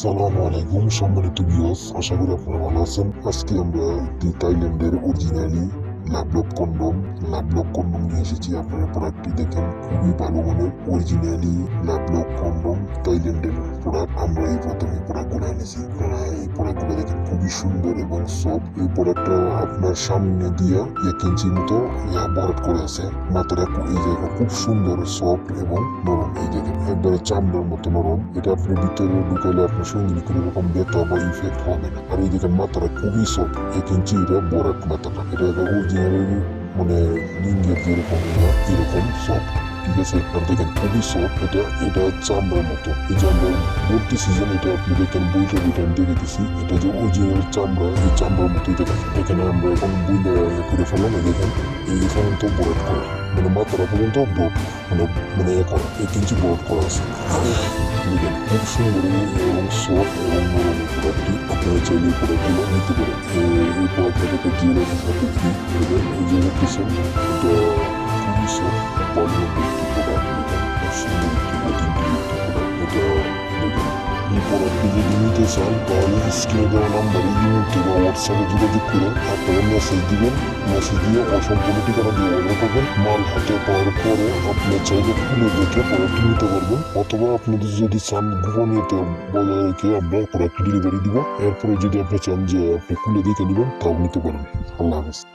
সালাম আলাইকুম, সম্মানিত ভিউয়ার্স আশা করি আপনারা ভালো আছেন। আজকে আমরা একটি থাইল্যান্ডের originally Lovelock condom Lovelock condom নিয়ে এসেছি। আপনারা প্রোডাক্টটি দেখেন, খুবই ভালো মানের অরিজিনালি লাভলক কন্ডম থাইল্যান্ডের প্রোডাক্ট আমরা এই প্রথমে প্রোডাক্টগুলো এনেছি। আপনারা এই প্রোডাক্টগুলো দেখেন, খুবই সুন্দর এবং সফট এই প্রোডাক্টটা আপনার সামনে দিয়ে এক ইঞ্চির মতো বরট করে আছে। মাথাটা এই জায়গা খুব সুন্দর সফট এবং নরম, এই একবারে চামড়ার মতো নরম, এটা আপনি ভিতরে ঢুকাইলে আপনার সঙ্গে কোনো রকম ব্যথা বা ইফেক্ট হবে না। আর এই দেখেন মাথাটা খুবই সফট এক ইঞ্চি এটা বরাট মাথাটা। এটা অরিজিনাল মানে লিঙ্গের যেরকম এরকম সফট ঠিক আছে? আর দেখেন, খুবই সফট এটা এটা চামড়ার মতো। এই যে আমরা ভর্তি সিজন এটা আপনি দেখেন, বইটা বইটা আমি দিছি এটা যে অরিজিনাল চামড়া, এই চামড়ার মতোই দেখেন। এখানে আমরা এখন বইটা করে ফেললাম এই দেখেন, এই এখানে তো বরাট করা মানে মাত্রা পর্যন্ত বোর্ড মানে মানে এ করা এক ইঞ্চি বোর্ড করা আছে। দেখেন খুব সুন্দর এবং সফট এবং নরম প্রোডাক্টটি আপনারা চাইলে এই প্রোডাক্টগুলো নিতে পারেন। এই- প্রোডাক্টটাকে জিওলজি সাথে ফ্রি দেবেন এই যে দেখতেছেন এটা খুবই সফট ভালো একটি প্রোডাক্ট এটা খুব সুন্দর একটি প্রোডাক্ট এটা দেখেন এই প্রোডাক্টটি যদি নিতে চান, তাহলে স্ক্রিনে দেওয়া নাম্বারে ইমেলতে বা হোয়াটসঅ্যাপে যোগাযোগ করে আপনারা মেসেজ দিবেন। মেসেজ দিয়ে অসম্পূর্ণ ঠিকানা দিয়ে অর্ডার করবেন। মাল হাতে পাওয়ার পরে আপনি চাইলে খুলে দেখে প্রোডাক্টটি নিতে পারবেন। অথবা আপনাদের যদি চান গোপনীয়তা বজায় রেখে আমরা প্রোডাক্ট ডেলিভারি দিব। এরপরে যদি আপনি চান যে আপনি খুলে দেখে নেবেন তাও নিতে পারেন। আল্লাহ হাফেজ।